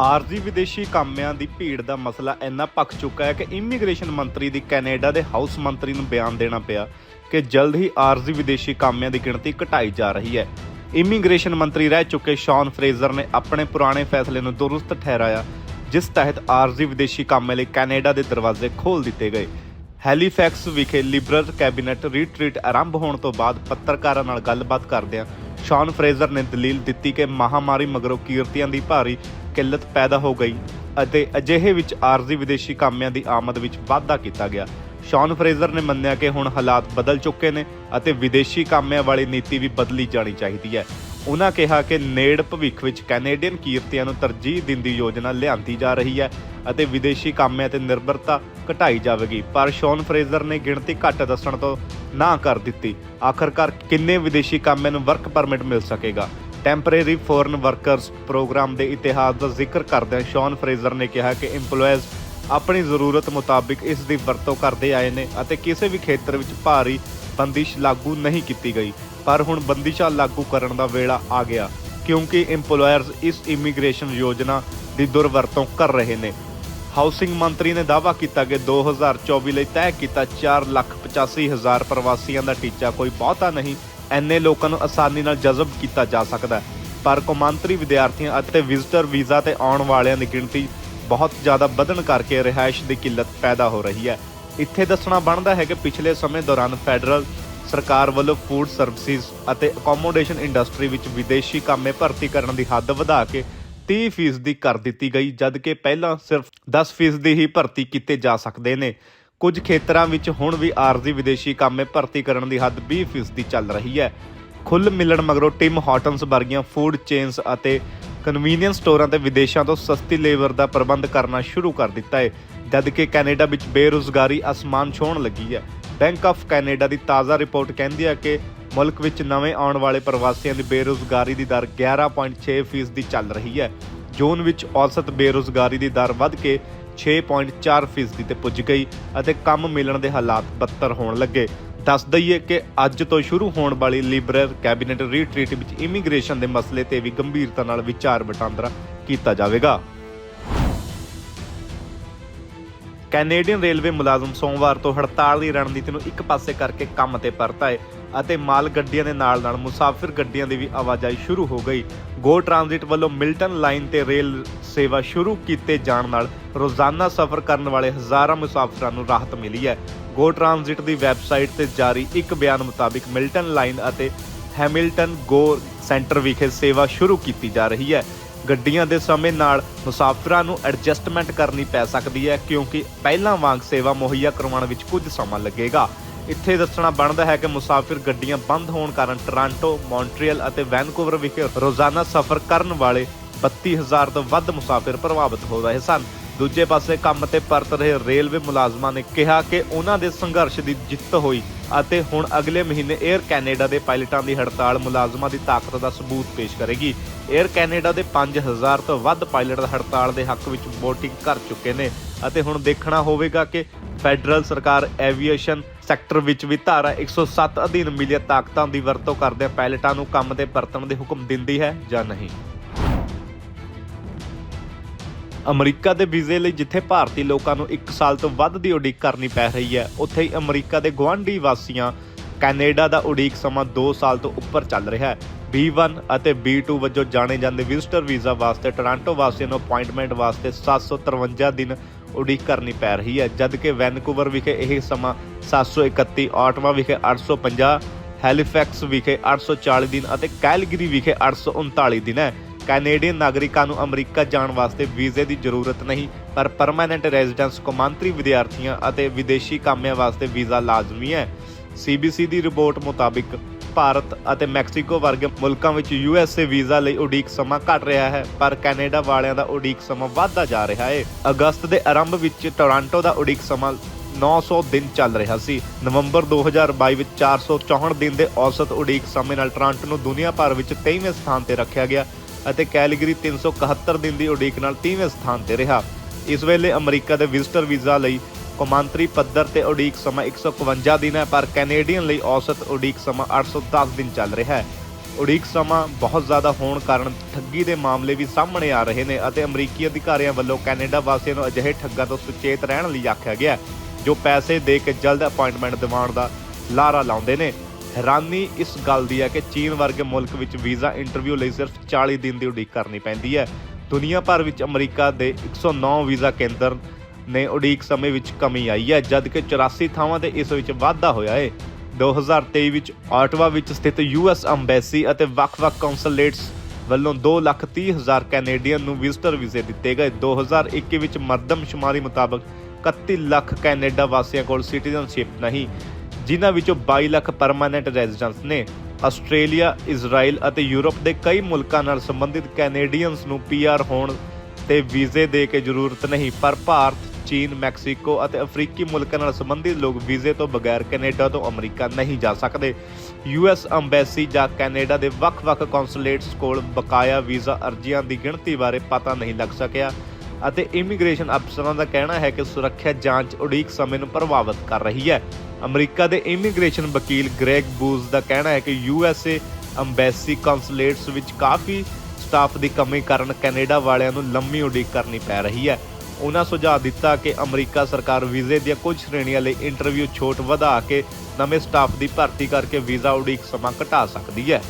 ਆਰਜ਼ੀ ਵਿਦੇਸ਼ੀ ਕਾਮਿਆਂ ਦੀ ਭੀੜ ਦਾ ਮਸਲਾ ਇੰਨਾ ਭਖ ਚੁੱਕਾ ਹੈ ਕਿ ਇਮੀਗ੍ਰੇਸ਼ਨ ਮੰਤਰੀ ਦੀ ਕੈਨੇਡਾ ਦੇ ਹਾਊਸ ਮੰਤਰੀ ਨੂੰ ਬਿਆਨ ਦੇਣਾ ਪਿਆ ਕਿ ਜਲਦ ਹੀ ਆਰਜ਼ੀ ਵਿਦੇਸ਼ੀ ਕਾਮਿਆਂ ਦੀ ਗਿਣਤੀ ਘਟਾਈ ਜਾ ਰਹੀ ਹੈ। ਇਮੀਗ੍ਰੇਸ਼ਨ ਮੰਤਰੀ ਰਹਿ ਚੁੱਕੇ ਸ਼ੌਨ ਫਰੇਜ਼ਰ ਨੇ ਆਪਣੇ ਪੁਰਾਣੇ ਫੈਸਲੇ ਨੂੰ ਦੁਰਸਤ ਠਹਿਰਾਇਆ, ਜਿਸ ਤਹਿਤ ਆਰਜ਼ੀ ਵਿਦੇਸ਼ੀ ਕਾਮਿਆਂ ਲਈ ਕੈਨੇਡਾ ਦੇ ਦਰਵਾਜ਼ੇ ਖੋਲ ਦਿੱਤੇ ਗਏ। ਹੈਲੀਫੈਕਸ ਵਿਖੇ ਲਿਬਰਲ ਕੈਬਨਿਟ ਰੀਟਰੀਟ ਆਰੰਭ ਹੋਣ ਤੋਂ ਬਾਅਦ ਪੱਤਰਕਾਰਾਂ ਨਾਲ ਗੱਲਬਾਤ ਕਰਦਿਆਂ ਸ਼ੌਨ ਫਰੇਜ਼ਰ ਨੇ ਦਲੀਲ ਦਿੱਤੀ ਕਿ ਮਹਾਮਾਰੀ ਮਗਰੋਂ ਕੀਰਤੀਆਂ ਦੀ ਭਾਰੀ ਕਿੱਲਤ ਪੈਦਾ ਹੋ ਗਈ ਅਤੇ ਅਜਿਹੇ ਵਿੱਚ ਆਰਜ਼ੀ ਵਿਦੇਸ਼ੀ ਕਾਮਿਆਂ ਦੀ ਆਮਦ ਵਿੱਚ ਵਾਧਾ ਕੀਤਾ ਗਿਆ। ਸ਼ੌਨ ਫਰੇਜ਼ਰ ਨੇ ਮੰਨਿਆ ਕਿ ਹੁਣ ਹਾਲਾਤ ਬਦਲ ਚੁੱਕੇ ਨੇ ਅਤੇ ਵਿਦੇਸ਼ੀ ਕਾਮਿਆਂ ਵਾਲੀ ਨੀਤੀ ਵੀ ਬਦਲੀ ਜਾਣੀ ਚਾਹੀਦੀ ਹੈ। ਉਹਨਾਂ ਕਿਹਾ ਕਿ ਨੇੜ ਭਵਿੱਖ ਵਿੱਚ ਕੈਨੇਡੀਅਨ ਕੀਰਤੀਆਂ ਨੂੰ ਤਰਜੀਹ ਦਿੰਦੀ ਯੋਜਨਾ ਲਿਆਂਦੀ ਜਾ ਰਹੀ ਹੈ ਅਤੇ ਵਿਦੇਸ਼ੀ ਕਾਮਿਆਂ ਤੇ ਨਿਰਭਰਤਾ ਘਟਾਈ ਜਾਵੇਗੀ। ਪਰ ਸ਼ੌਨ ਫਰੇਜ਼ਰ ਨੇ ਗਿਣਤੀ ਘੱਟ ਦੱਸਣ ਤੋਂ ਨਾ ਕਰ ਦਿੱਤੀ। ਆਖਰਕਾਰ ਕਿੰਨੇ ਵਿਦੇਸ਼ੀ ਕਾਮਿਆਂ ਨੂੰ ਵਰਕ ਪਰਮਿਟ ਮਿਲ ਸਕੇਗਾ? ਟੈਂਪਰੇਰੀ ਫੋਰਨ ਵਰਕਰਸ ਪ੍ਰੋਗਰਾਮ ਦੇ ਇਤਿਹਾਸ ਦਾ ਜ਼ਿਕਰ ਕਰਦਿਆਂ ਸ਼ੌਨ ਫਰੇਜ਼ਰ ਨੇ ਕਿਹਾ ਕਿ EMPLOYEES ਆਪਣੀ ਜ਼ਰੂਰਤ ਮੁਤਾਬਿਕ ਇਸ ਦੀ ਵਰਤੋਂ ਕਰਦੇ ਆਏ ਨੇ ਅਤੇ ਕਿਸੇ ਵੀ ਖੇਤਰ ਵਿੱਚ ਭਾਰੀ ਬੰਦਿਸ਼ ਲਾਗੂ ਨਹੀਂ ਕੀਤੀ ਗਈ। ਪਰ ਹੁਣ ਬੰਦਿਸ਼ਾਂ ਲਾਗੂ ਕਰਨ ਦਾ ਵੇਲਾ ਆ ਗਿਆ, ਕਿਉਂਕਿ EMPLOYERS ਇਸ ਇਮੀਗ੍ਰੇਸ਼ਨ ਯੋਜਨਾ ਦੀ ਦੁਰਵਰਤੋਂ ਕਰ ਰਹੇ ਨੇ। ਹਾਊਸਿੰਗ ਮੰਤਰੀ ਨੇ ਦਾਅਵਾ ਕੀਤਾ ਕਿ 2024 ਲਈ ਤੈਅ ਕੀਤਾ 485000 ਪ੍ਰਵਾਸੀਆਂ ਦਾ ਟੀਚਾ ਕੋਈ ਬਹੁਤਾ ਨਹੀਂ ਐਨੇ ਲੋਕਾਂ ਨੂੰ ਆਸਾਨੀ ਨਾਲ ਜਜ਼ਬ ਕੀਤਾ ਜਾ ਸਕਦਾ ਹੈ। ਪਰ ਕੌਮਾਂਤਰੀ ਵਿਦਿਆਰਥੀਆਂ ਅਤੇ ਵਿਜ਼ਟਰ ਵੀਜ਼ਾ ਤੇ ਆਉਣ ਵਾਲਿਆਂ ਦੀ ਗਿਣਤੀ ਬਹੁਤ ਜ਼ਿਆਦਾ ਵਧਣ ਕਰਕੇ ਰਿਹਾਇਸ਼ ਦੀ ਕਿੱਲਤ ਪੈਦਾ ਹੋ ਰਹੀ ਹੈ। ਇੱਥੇ ਦੱਸਣਾ ਬਣਦਾ ਹੈ ਕਿ ਪਿਛਲੇ ਸਮੇਂ ਦੌਰਾਨ ਫੈਡਰਲ ਸਰਕਾਰ ਵੱਲੋਂ ਫੂਡ ਸਰਵਿਸਿਜ਼ ਅਤੇ ਅਕੋਮੋਡੇਸ਼ਨ ਇੰਡਸਟਰੀ ਵਿੱਚ ਵਿਦੇਸ਼ੀ ਕਾਮੇ ਭਰਤੀ ਕਰਨ ਦੀ ਹੱਦ ਵਧਾ ਕੇ 30% ਦੀ ਕਰ ਦਿੱਤੀ ਗਈ, ਜਦਕਿ ਪਹਿਲਾਂ ਸਿਰਫ 10% ਦੀ ਹੀ ਭਰਤੀ ਕੀਤੇ ਜਾ ਸਕਦੇ ਨੇ। ਕੁਝ ਖੇਤਰਾਂ ਵਿੱਚ ਹੁਣ ਵੀ ਆਰਜ਼ੀ ਵਿਦੇਸ਼ੀ ਕਾਮੇ ਭਰਤੀ ਕਰਨ ਦੀ ਹੱਦ 20% ਚੱਲ ਰਹੀ ਹੈ। ਖੁੱਲ ਮਿਲਣ ਮਗਰੋਂ ਟਿਮ ਹਾਰਟਨਸ ਵਰਗੀਆਂ ਫੂਡ ਚੇਨਸ ਅਤੇ ਕਨਵੀਨੀਅੰਸ ਸਟੋਰਾਂ ਤੇ ਵਿਦੇਸ਼ਾਂ ਤੋਂ ਸਸਤੀ ਲੇਬਰ ਦਾ ਪ੍ਰਬੰਧ ਕਰਨਾ ਸ਼ੁਰੂ ਕਰ ਦਿੱਤਾ ਹੈ। ਜਦ ਕਿ ਕੈਨੇਡਾ ਵਿੱਚ ਬੇਰੁਜ਼ਗਾਰੀ ਅਸਮਾਨ ਛੋਣ ਲੱਗੀ ਹੈ। ਬੈਂਕ ਆਫ ਕੈਨੇਡਾ ਦੀ ਤਾਜ਼ਾ ਰਿਪੋਰਟ ਕਹਿੰਦੀ ਹੈ ਕਿ ਮੁਲਕ ਵਿੱਚ ਨਵੇਂ ਆਉਣ ਵਾਲੇ ਪ੍ਰਵਾਸੀਆਂ ਦੀ ਬੇਰੁਜ਼ਗਾਰੀ ਦੀ ਦਰ 11.6% ਦੀ ਚੱਲ ਰਹੀ ਹੈ। ਜੂਨ ਵਿੱਚ ਔਸਤ ਬੇਰੁਜ਼ਗਾਰੀ ਦੀ ਦਰ ਵੱਧ ਕੇ 6.4% ਤੇ ਪੁੱਜ ਗਈ ਅਤੇ ਕੰਮ ਮਿਲਣ ਦੇ ਹਾਲਾਤ ਬੱਤਰ ਹੋਣ ਲੱਗੇ। ਦੱਸ ਦਈਏ ਕਿ ਅੱਜ ਤੋਂ ਸ਼ੁਰੂ ਹੋਣ ਵਾਲੀ ਲਿਬਰਲ ਕੈਬਨਿਟ ਰੀਟਰੀਟ ਵਿੱਚ ਇਮੀਗ੍ਰੇਸ਼ਨ ਦੇ ਮਸਲੇ ਤੇ ਵੀ ਗੰਭੀਰਤਾ ਨਾਲ ਵਿਚਾਰ ਵਟਾਂਦਰਾ ਕੀਤਾ ਜਾਵੇਗਾ। ਕੈਨੇਡੀਅਨ ਰੇਲਵੇ ਮੁਲਾਜ਼ਮ ਸੋਮਵਾਰ ਤੋਂ ਹੜਤਾਲ ਦੀ ਰਣਨੀਤੀ ਨੂੰ ਇੱਕ ਪਾਸੇ ਕਰਕੇ ਕੰਮ ਤੇ ਪਰਤ ਆਏ ਅਤੇ ਮਾਲ ਗੱਡੀਆਂ ਦੇ ਨਾਲ-ਨਾਲ ਮੁਸਾਫਿਰ ਗੱਡੀਆਂ ਦੀ ਵੀ ਆਵਾਜਾਈ ਸ਼ੁਰੂ ਹੋ ਗਈ। ਗੋ ਟ੍ਰਾਂਜ਼ਿਟ ਵੱਲੋਂ ਮਿਲਟਨ ਲਾਈਨ ਤੇ ਰੇਲ ਸੇਵਾ ਸ਼ੁਰੂ ਕੀਤੇ ਜਾਣ ਨਾਲ ਰੋਜ਼ਾਨਾ ਸਫ਼ਰ ਕਰਨ ਵਾਲੇ ਹਜ਼ਾਰਾਂ ਮੁਸਾਫਰਾਂ ਨੂੰ ਰਾਹਤ ਮਿਲੀ ਹੈ। ਗੋ ਟ੍ਰਾਂਜ਼ਿਟ ਦੀ ਵੈਬਸਾਈਟ ਤੇ ਜਾਰੀ ਇੱਕ ਬਿਆਨ ਮੁਤਾਬਿਕ ਮਿਲਟਨ ਲਾਈਨ ਅਤੇ ਹੈਮਿਲਟਨ ਗੋ ਸੈਂਟਰ ਵਿਖੇ ਸੇਵਾ ਸ਼ੁਰੂ ਕੀਤੀ ਜਾ ਰਹੀ ਹੈ। ਗੱਡੀਆਂ ਦੇ ਸਮੇਂ ਨਾਲ ਮੁਸਾਫਰਾਂ ਨੂੰ ਐਡਜਸਟਮੈਂਟ ਕਰਨੀ ਪੈ ਸਕਦੀ ਹੈ, ਕਿਉਂਕਿ ਪਹਿਲਾਂ ਵਾਂਗ ਸੇਵਾ ਮੁਹੱਈਆ ਕਰਵਾਉਣ ਵਿੱਚ ਕੁਝ ਸਮਾਂ ਲੱਗੇਗਾ। ਇੱਥੇ ਦੱਸਣਾ ਬਣਦਾ ਹੈ ਕਿ ਮੁਸਾਫਿਰ ਗੱਡੀਆਂ ਬੰਦ ਹੋਣ ਕਾਰਨ ਟੋਰਾਂਟੋ, ਮੌਂਟਰੀਅਲ ਅਤੇ ਵੈਨਕੂਵਰ ਵਿਖੇ ਰੋਜ਼ਾਨਾ ਸਫ਼ਰ ਕਰਨ ਵਾਲੇ 32000 ਤੋਂ ਵੱਧ ਮੁਸਾਫਿਰ ਪ੍ਰਭਾਵਿਤ ਹੋ ਰਹੇ ਸਨ। ਦੂਜੇ ਪਾਸੇ ਕੰਮ ਤੇ ਪਰਤ ਰਹੇ ਰੇਲਵੇ ਮੁਲਾਜ਼ਮਾਂ ਨੇ ਕਿਹਾ ਕਿ ਉਹਨਾਂ ਦੇ ਸੰਘਰਸ਼ ਦੀ ਜਿੱਤ ਹੋਈ ਅਤੇ ਹੁਣ ਅਗਲੇ ਮਹੀਨੇ 에ਅਰ ਕੈਨੇਡਾ ਦੇ ਪਾਇਲਟਾਂ ਦੀ ਹੜਤਾਲ ਮੁਲਾਜ਼ਮਾਂ ਦੀ ਤਾਕਤ ਦਾ ਸਬੂਤ ਪੇਸ਼ ਕਰੇਗੀ। 에ਅਰ ਕੈਨੇਡਾ ਦੇ 5000 ਤੋਂ ਵੱਧ ਪਾਇਲਟ ਹੜਤਾਲ ਦੇ ਹੱਕ ਵਿੱਚ ਵੋਟਿੰਗ ਕਰ ਚੁੱਕੇ ਨੇ ਅਤੇ ਹੁਣ ਦੇਖਣਾ ਹੋਵੇਗਾ ਕਿ ਫੈਡਰਲ ਸਰਕਾਰ ਐਵੀਏਸ਼ਨ ਸੈਕਟਰ ਵਿੱਚ ਵੀ ਧਾਰਾ 107 ਅਧੀਨ ਮਿਲੀਆਂ ਤਾਕਤਾਂ ਦੀ ਵਰਤੋਂ ਕਰਦਿਆਂ ਪਾਇਲਟਾਂ ਨੂੰ ਕੰਮ ਤੇ ਪਰਤਣ ਦੇ ਹੁਕਮ ਦਿੰਦੀ ਹੈ ਜਾਂ ਨਹੀਂ। ਅਮਰੀਕਾ ਦੇ ਵੀਜ਼ੇ ਲਈ ਜਿੱਥੇ ਭਾਰਤੀ ਲੋਕਾਂ ਨੂੰ 1 ਸਾਲ ਤੋਂ ਵੱਧ ਦੀ ਉਡੀਕ ਕਰਨੀ ਪੈ ਰਹੀ ਹੈ, ਉੱਥੇ ਹੀ ਅਮਰੀਕਾ ਦੇ ਗੁਆਂਢੀ ਵਾਸੀਆਂ ਕੈਨੇਡਾ ਦਾ ਉਡੀਕ ਸਮਾਂ 2 ਸਾਲ ਤੋਂ ਉੱਪਰ ਚੱਲ ਰਿਹਾ ਹੈ। B1 ਅਤੇ B2 ਵਜੋਂ ਜਾਣੇ ਜਾਂਦੇ ਵਿਜ਼ਟਰ ਵੀਜ਼ਾ ਵਾਸਤੇ ਟੋਰਾਂਟੋ ਵਾਸੀਆਂ ਨੂੰ ਅਪਾਇੰਟਮੈਂਟ ਵਾਸਤੇ 753 ਦਿਨ ਉਡੀਕ ਕਰਨੀ ਪੈ ਰਹੀ ਹੈ, ਜਦਕਿ ਵੈਨਕੂਵਰ ਵਿਖੇ ਇਹ ਸਮਾਂ 731 ਆਟਵਾ ਵਿਖੇ 850 ਹੈਲੀਫੈਕਸ ਵਿਖੇ 840 ਦਿਨ ਅਤੇ ਕੈਲਗਰੀ ਵਿਖੇ 839 ਦਿਨ ਹੈ। ਕੈਨੇਡੀਅਨ ਨਾਗਰਿਕਾਂ ਨੂੰ ਅਮਰੀਕਾ ਜਾਣ ਵਾਸਤੇ ਵੀਜ਼ੇ ਦੀ ਜ਼ਰੂਰਤ ਨਹੀਂ, ਪਰ ਪਰਮਾਨੈਂਟ ਰੈਜ਼ੀਡੈਂਸ ਕੌਮਾਂਤਰੀ ਵਿਦਿਆਰਥੀਆਂ ਅਤੇ ਵਿਦੇਸ਼ੀ ਕਾਮਿਆਂ ਵਾਸਤੇ ਵੀਜ਼ਾ ਲਾਜ਼ਮੀ ਹੈ। ਸੀਬੀਸੀ ਦੀ ਰਿਪੋਰਟ ਮੁਤਾਬਿਕ, ਭਾਰਤ ਅਤੇ ਮੈਕਸੀਕੋ ਵਰਗੇ ਮੁਲਕਾਂ ਵਿੱਚ ਯੂਐਸਏ ਵੀਜ਼ਾ ਲਈ ਉਡੀਕ ਸਮਾਂ ਘਟ ਰਿਹਾ ਹੈ, ਪਰ ਕੈਨੇਡਾ ਵਾਲਿਆਂ ਦਾ ਉਡੀਕ ਸਮਾਂ ਵਧਦਾ ਜਾ ਰਿਹਾ ਹੈ। ਅਗਸਤ ਦੇ ਆਰੰਭ ਵਿੱਚ ਟੋਰਾਂਟੋ ਦਾ ਉਡੀਕ ਸਮਾਂ 900 ਦਿਨ ਚੱਲ ਰਿਹਾ ਸੀ। ਨਵੰਬਰ 2022 ਵਿੱਚ 464 ਦਿਨ ਦੇ ਔਸਤ ਉਡੀਕ ਸਮੇਂ ਨਾਲ ਟੋਰਾਂਟੋ ਨੂੰ ਦੁਨੀਆ ਭਰ ਵਿੱਚ 23ਵੇਂ ਸਥਾਨ ਤੇ ਰੱਖਿਆ ਗਿਆ। ਅਤੇ ਕੈਲਗਰੀ 371 ਦਿਨ ਦੀ ਉਡੀਕ ਨਾਲ 30ਵੇਂ ਸਥਾਨ ਤੇ ਰਿਹਾ। ਇਸ ਵੇਲੇ ਅਮਰੀਕਾ ਦੇ ਵਿਜ਼ਟਰ ਵੀਜ਼ਾ ਲਈ ਕੌਮਾਂਤਰੀ ਪੱਧਰ ਤੇ ਉਡੀਕ ਸਮਾਂ 151 ਦਿਨ ਹੈ, ਪਰ ਕੈਨੇਡੀਅਨ ਲਈ ਔਸਤ ਉਡੀਕ ਸਮਾਂ 810 ਦਿਨ ਚੱਲ ਰਿਹਾ ਹੈ। ਉਡੀਕ ਸਮਾਂ ਬਹੁਤ ਜ਼ਿਆਦਾ ਹੋਣ ਕਾਰਨ ਠੱਗੀ ਦੇ ਮਾਮਲੇ ਵੀ ਸਾਹਮਣੇ ਆ ਰਹੇ ਨੇ ਅਤੇ ਅਮਰੀਕੀ ਅਧਿਕਾਰੀਆਂ ਵੱਲੋਂ ਕੈਨੇਡਾ ਵਾਸੀਆਂ ਨੂੰ ਅਜਿਹੇ ਠੱਗਾਂ ਤੋਂ ਸੁਚੇਤ ਰਹਿਣ ਲਈ ਆਖਿਆ ਗਿਆ ਜੋ ਪੈਸੇ ਦੇ ਕੇ ਜਲਦ ਅਪਾਇੰਟਮੈਂਟ ਦਿਵਾਉਣ ਦਾ ਲਾਰਾ ਲਾਉਂਦੇ ਨੇ। ਹੈਰਾਨੀ ਇਸ ਗੱਲ ਦੀ ਹੈ ਕਿ ਚੀਨ ਵਰਗੇ ਮੁਲਕ ਵਿੱਚ ਵੀਜ਼ਾ ਇੰਟਰਵਿਊ ਲਈ ਸਿਰਫ 40 ਦਿਨ ਦੀ ਉਡੀਕ ਕਰਨੀ ਪੈਂਦੀ ਹੈ। ਦੁਨੀਆ ਭਰ ਵਿੱਚ ਅਮਰੀਕਾ ਦੇ 109 ਵੀਜ਼ਾ ਕੇਂਦਰ ਨੇ ਉਡੀਕ ਸਮੇਂ ਵਿੱਚ ਕਮੀ ਆਈ ਹੈ ਜਦਕਿ 84 ਥਾਵਾਂ ਤੇ ਇਸ ਵਿੱਚ ਵਾਧਾ ਹੋਇਆ ਹੈ। 2023 ਵਿੱਚ ਆਟਵਾ ਵਿੱਚ ਸਥਿਤ ਯੂਐਸ ਅੰਬੈਸੀ ਅਤੇ ਵੱਖ-ਵੱਖ ਕੌਂਸੂਲੇਟਸ ਵੱਲੋਂ 2,30,000 ਕੈਨੇਡੀਅਨ ਨੂੰ ਵਿਜ਼ਟਰ ਵੀਜ਼ੇ ਦਿੱਤੇ ਗਏ। 2021 ਵਿੱਚ ਮਰਦਮਸ਼ੁਮਾਰੀ ਮੁਤਾਬਕ 31 ਲੱਖ ਕੈਨੇਡਾ ਵਾਸੀਆਂ ਕੋਲ ਸਿਟੀਜ਼ਨਸ਼ਿਪ ਨਹੀਂ ਜਿਨ੍ਹਾਂ ਵਿੱਚੋਂ 22 ਲੱਖ ਪਰਮਾਨੈਂਟ ਰੈਜ਼ੀਡੈਂਟਸ ਨੇ ਆਸਟ੍ਰੇਲੀਆ, ਇਜ਼ਰਾਈਲ ਅਤੇ ਯੂਰਪ ਦੇ ਕਈ ਮੁਲਕਾਂ ਨਾਲ ਸੰਬੰਧਿਤ ਕੈਨੇਡੀਅਨਸ ਨੂੰ ਪੀਆਰ ਹੋਣ ਤੇ ਵੀਜ਼ੇ ਦੇ ਕੇ ਜ਼ਰੂਰਤ ਨਹੀਂ। ਪਰ ਭਾਰਤ, ਚੀਨ, ਮੈਕਸੀਕੋ ਅਤੇ ਅਫਰੀਕੀ ਮੁਲਕਾਂ ਨਾਲ ਸੰਬੰਧਿਤ ਲੋਕ ਵੀਜ਼ੇ ਤੋਂ ਬਗੈਰ ਕੈਨੇਡਾ ਤੋਂ ਅਮਰੀਕਾ ਨਹੀਂ ਜਾ ਸਕਦੇ। ਯੂਐਸ ਅੰਬੈਸੀ ਜਾਂ ਕੈਨੇਡਾ ਦੇ ਵੱਖ-ਵੱਖ ਕੌਂਸੂਲੇਟਸ ਕੋਲ ਬਕਾਇਆ ਵੀਜ਼ਾ ਅਰਜ਼ੀਆਂ ਦੀ ਗਿਣਤੀ ਬਾਰੇ ਪਤਾ ਨਹੀਂ ਲੱਗ ਸਕਿਆ। ਅਤੇ ਇਮੀਗ੍ਰੇਸ਼ਨ ਅਫਸਰਾਂ ਦਾ ਕਹਿਣਾ ਹੈ ਕਿ ਸੁਰੱਖਿਆ ਜਾਂਚ ਉਡੀਕ ਸਮੇਂ ਨੂੰ ਪ੍ਰਭਾਵਿਤ ਕਰ ਰਹੀ ਹੈ। ਅਮਰੀਕਾ ਦੇ ਇਮੀਗ੍ਰੇਸ਼ਨ ਵਕੀਲ ਗ੍ਰੈਗ ਬੂਜ਼ ਦਾ ਕਹਿਣਾ ਹੈ ਕਿ ਯੂਐਸਏ ਅੰਬੈਸੀ ਕੌਂਸੂਲੇਟਸ ਵਿੱਚ ਕਾਫੀ ਸਟਾਫ ਦੀ ਕਮੀ ਕਾਰਨ ਕੈਨੇਡਾ ਵਾਲਿਆਂ ਨੂੰ ਲੰਮੀ ਉਡੀਕ ਕਰਨੀ ਪੈ ਰਹੀ ਹੈ। ਉਹਨਾਂ ਸੁਝਾਅ ਦਿੱਤਾ ਕਿ ਅਮਰੀਕਾ ਸਰਕਾਰ ਵੀਜ਼ੇ ਦੀਆਂ ਕੁਝ ਸ਼੍ਰੇਣੀਆਂ ਲਈ ਇੰਟਰਵਿਊ ਛੋਟ ਵਧਾ ਕੇ ਨਵੇਂ ਸਟਾਫ ਦੀ ਭਰਤੀ ਕਰਕੇ ਵੀਜ਼ਾ ਉਡੀਕ ਸਮਾਂ ਘਟਾ ਸਕਦੀ ਹੈ।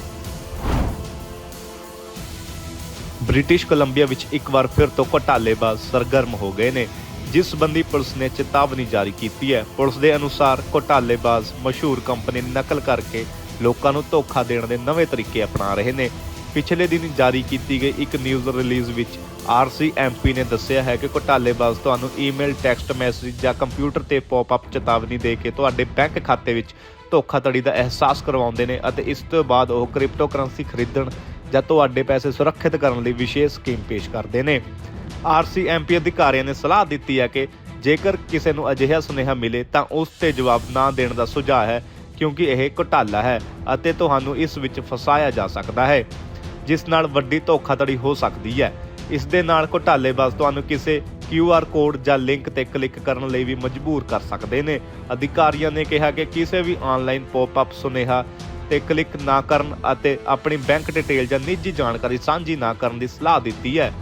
ਬ੍ਰਿਟਿਸ਼ ਕੋਲੰਬੀਆ ਵਿੱਚ ਇੱਕ ਵਾਰ ਫਿਰ ਤੋਂ ਘੋਟਾਲੇਬਾਜ਼ ਸਰਗਰਮ ਹੋ ਗਏ ਨੇ, ਜਿਸ ਸੰਬੰਧੀ ਪੁਲਿਸ ਨੇ ਚੇਤਾਵਨੀ ਜਾਰੀ ਕੀਤੀ ਹੈ। ਪੁਲਿਸ ਦੇ ਅਨੁਸਾਰ ਘੋਟਾਲੇਬਾਜ਼ ਮਸ਼ਹੂਰ ਕੰਪਨੀ ਨਕਲ ਕਰਕੇ ਲੋਕਾਂ ਨੂੰ ਧੋਖਾ ਦੇਣ ਦੇ ਨਵੇਂ ਤਰੀਕੇ ਅਪਣਾ ਰਹੇ ਨੇ। ਪਿਛਲੇ ਦਿਨ ਜਾਰੀ ਕੀਤੀ ਗਈ ਇੱਕ ਨਿਊਜ਼ ਰਿਲੀਜ਼ ਵਿੱਚ ਆਰਸੀਐਮਪੀ ਨੇ ਦੱਸਿਆ ਹੈ ਕਿ ਘੋਟਾਲੇਬਾਜ਼ ਤੁਹਾਨੂੰ ਈਮੇਲ, ਟੈਕਸਟ ਮੈਸੇਜ ਜਾਂ ਕੰਪਿਊਟਰ ਤੇ ਪੌਪ-ਅਪ ਚੇਤਾਵਨੀ ਦੇ ਕੇ ਤੁਹਾਡੇ ਬੈਂਕ ਖਾਤੇ ਵਿੱਚ ਧੋਖਾਧੜੀ ਦਾ ਅਹਿਸਾਸ ਕਰਵਾਉਂਦੇ ਨੇ ਅਤੇ ਇਸ ਤੋਂ ਬਾਅਦ ਉਹ ਕ੍ਰਿਪਟੋਕਰੰਸੀ ਖਰੀਦਣ ਜਾਂ ਤੁਹਾਡੇ ਪੈਸੇ ਸੁਰੱਖਿਅਤ ਕਰਨ ਲਈ ਵਿਸ਼ੇਸ਼ ਸਕੀਮ ਪੇਸ਼ ਕਰਦੇ ਨੇ। ਆਰਸੀਐਮਪੀ ਅਧਿਕਾਰੀਆਂ ਨੇ ਸਲਾਹ ਦਿੱਤੀ ਹੈ ਕਿ ਜੇਕਰ ਕਿਸੇ ਨੂੰ ਅਜਿਹਾ ਸੁਨੇਹਾ ਮਿਲੇ ਤਾਂ ਉਸ ਤੇ ਜਵਾਬ ਨਾ ਦੇਣ ਦਾ ਸੁਝਾਅ ਹੈ, ਕਿਉਂਕਿ ਇਹ ਘੁਟਾਲਾ ਹੈ ਅਤੇ ਤੁਹਾਨੂੰ ਇਸ ਵਿੱਚ ਫਸਾਇਆ ਜਾ ਸਕਦਾ ਹੈ, ਜਿਸ ਨਾਲ ਵੱਡੀ ਧੋਖਾਧੜੀ ਹੋ ਸਕਦੀ ਹੈ। ਇਸ ਦੇ ਨਾਲ ਘੁਟਾਲੇਬਾਜ਼ ਤੁਹਾਨੂੰ ਕਿਸੇ QR ਕੋਡ ਜਾਂ ਲਿੰਕ ਤੇ ਕਲਿੱਕ ਕਰਨ ਲਈ ਵੀ ਮਜਬੂਰ ਕਰ ਸਕਦੇ ਨੇ। ਅਧਿਕਾਰੀਆਂ ਨੇ ਕਿਹਾ ਕਿ ਕਿਸੇ ਵੀ ਆਨਲਾਈਨ ਪੌਪ-ਅਪ ਸੁਨੇਹਾ ਤੇ ਕਲਿੱਕ ਨਾ ਕਰਨ ਅਤੇ ਆਪਣੀ ਬੈਂਕ ਡਿਟੇਲ ਜਾਂ ਨਿੱਜੀ ਜਾਣਕਾਰੀ ਸਾਂਝੀ ਨਾ ਕਰਨ ਦੀ ਸਲਾਹ ਦਿੱਤੀ ਹੈ।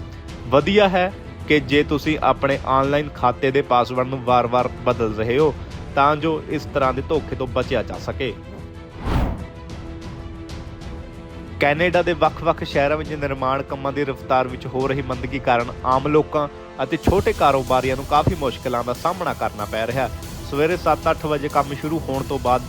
ਵਧੀਆ ਹੈ ਕਿ ਜੇ ਤੁਸੀਂ ਆਪਣੇ ਆਨਲਾਈਨ ਖਾਤੇ ਦੇ ਪਾਸਵਰਡ ਨੂੰ ਵਾਰ-ਵਾਰ ਬਦਲ ਰਹੇ ਹੋ, ਤਾਂ ਜੋ ਇਸ ਤਰ੍ਹਾਂ ਦੇ ਧੋਖੇ ਤੋਂ ਬਚਿਆ ਜਾ ਸਕੇ। ਕੈਨੇਡਾ ਦੇ ਵੱਖ-ਵੱਖ ਸ਼ਹਿਰਾਂ ਵਿੱਚ ਨਿਰਮਾਣ ਕੰਮਾਂ ਦੀ ਰਫ਼ਤਾਰ ਵਿੱਚ ਹੋ ਰਹੀ ਮੰਦਗੀ ਕਾਰਨ ਆਮ ਲੋਕਾਂ ਅਤੇ ਛੋਟੇ ਕਾਰੋਬਾਰੀਆਂ ਨੂੰ ਕਾਫੀ ਮੁਸ਼ਕਲਾਂ ਦਾ ਸਾਹਮਣਾ ਕਰਨਾ ਪੈ ਰਿਹਾ। ਹੈ ਸਵੇਰੇ 7-8 ਵਜੇ ਕੰਮ ਸ਼ੁਰੂ ਹੋਣ ਤੋਂ ਬਾਅਦ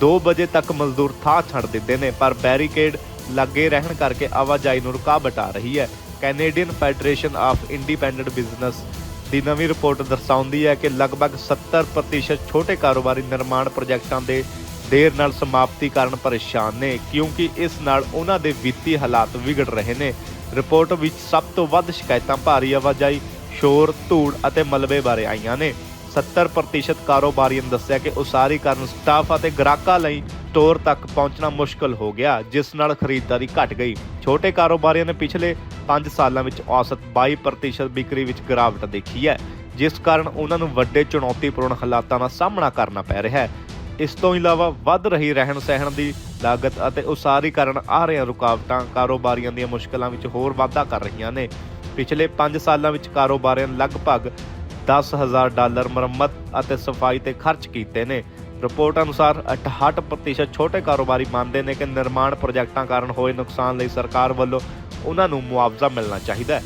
2 ਵਜੇ ਤੱਕ ਮਜ਼ਦੂਰ ਥਾਂ ਛੱਡ ਦਿੰਦੇ ਨੇ, ਪਰ ਬੈਰੀਕੇਡ ਲੱਗੇ ਰਹਿਣ ਕਰਕੇ ਆਵਾਜਾਈ ਨੂੰ ਰੁਕਾਵਟ ਆ ਰਹੀ ਹੈ। Canadian federation of independent business ਦੀ ਨਵੀਂ ਰਿਪੋਰਟ ਦਰਸਾਉਂਦੀ ਹੈ ਕਿ ਲਗਭਗ 70% ਛੋਟੇ ਕਾਰੋਬਾਰੀ ਨਿਰਮਾਣ ਪ੍ਰੋਜੈਕਟਾਂ ਦੇ ਦੇਰ ਨਾਲ ਸਮਾਪਤੀ ਕਾਰਨ ਪਰੇਸ਼ਾਨ ਨੇ, ਕਿਉਂਕਿ ਇਸ ਨਾਲ ਉਹਨਾਂ ਦੇ ਵਿੱਤੀ ਹਾਲਾਤ ਵਿਗੜ ਰਹੇ ਨੇ। ਰਿਪੋਰਟ ਵਿੱਚ ਸਭ ਤੋਂ ਵੱਧ ਸ਼ਿਕਾਇਤਾਂ ਭਾਰੀ ਆਵਾਜਾਈ, ਸ਼ੋਰ, ਧੂੜ ਅਤੇ ਮਲਬੇ ਬਾਰੇ ਆਈਆਂ ਨੇ। 70% ਕਾਰੋਬਾਰੀਆਂ ਨੇ ਦੱਸਿਆ ਕਿ ਉਸਾਰੀ ਕਾਰਨ ਸਟਾਫ ਅਤੇ ਗ੍ਰਾਹਕਾਂ ਲਈ ਸਟੋਰ ਤੱਕ ਪਹੁੰਚਣਾ ਮੁਸ਼ਕਲ ਹੋ ਗਿਆ, ਜਿਸ ਨਾਲ ਖਰੀਦਦਾਰੀ ਘਟ ਗਈ। ਛੋਟੇ ਕਾਰੋਬਾਰੀਆਂ ਨੇ ਪਿਛਲੇ 5 ਸਾਲਾਂ ਵਿੱਚ ਔਸਤ 22% ਵਿਕਰੀ ਵਿੱਚ ਗਿਰਾਵਟ ਦੇਖੀ ਹੈ, ਜਿਸ ਕਾਰਨ ਉਹਨਾਂ ਨੂੰ ਵੱਡੇ ਚੁਣੌਤੀਪੂਰਨ ਹਾਲਾਤਾਂ ਦਾ ਸਾਹਮਣਾ ਕਰਨਾ ਪੈ ਰਿਹਾ ਹੈ। ਇਸ ਤੋਂ ਇਲਾਵਾ ਵੱਧ ਰਹੀ ਰਹਿਣ ਸਹਿਣ ਦੀ ਲਾਗਤ ਅਤੇ ਉਸਾਰੀ ਕਾਰਨ ਆ ਰਹੀਆਂ ਰੁਕਾਵਟਾਂ ਕਾਰੋਬਾਰੀਆਂ ਦੀਆਂ ਮੁਸ਼ਕਲਾਂ ਵਿੱਚ ਹੋਰ ਵਾਧਾ ਕਰ ਰਹੀਆਂ ਨੇ। ਪਿਛਲੇ 5 ਸਾਲਾਂ ਵਿੱਚ ਕਾਰੋਬਾਰੀਆਂ ਲਗਭਗ 10000 ਡਾਲਰ ਮੁਰੰਮਤ ਅਤੇ ਸਫ਼ਾਈ ਤੇ ਖਰਚ ਕੀਤੇ ਨੇ। ਰਿਪੋਰਟ ਅਨੁਸਾਰ 68% ਛੋਟੇ ਕਾਰੋਬਾਰੀ ਮੰਨਦੇ ਨੇ ਕਿ ਨਿਰਮਾਣ ਪ੍ਰੋਜੈਕਟਾਂ ਕਾਰਨ ਹੋਏ ਨੁਕਸਾਨ ਲਈ ਸਰਕਾਰ ਵੱਲੋਂ ਉਹਨਾਂ ਨੂੰ ਮੁਆਵਜ਼ਾ ਮਿਲਣਾ ਚਾਹੀਦਾ ਹੈ।